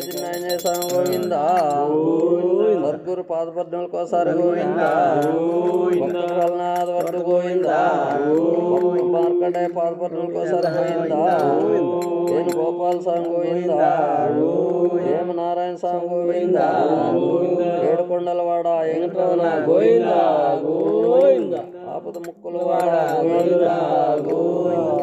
ఆంజనేయ స్వామి గోవింద సద్గురు పాదపద్మలకోసారి గోవింద భక్తులనాథ వర్ధ గోవింద మార్కండే పాదపద్మలకోసారి గోవింద ఏం గోపాల స్వామి గోవింద ఏం నారాయణ స్వామి గోవింద ఏడుకొండలవాడ ఎంగట్రవన గోవింద గోవింద ఆపద ముక్కులవాడ గోవింద గోవింద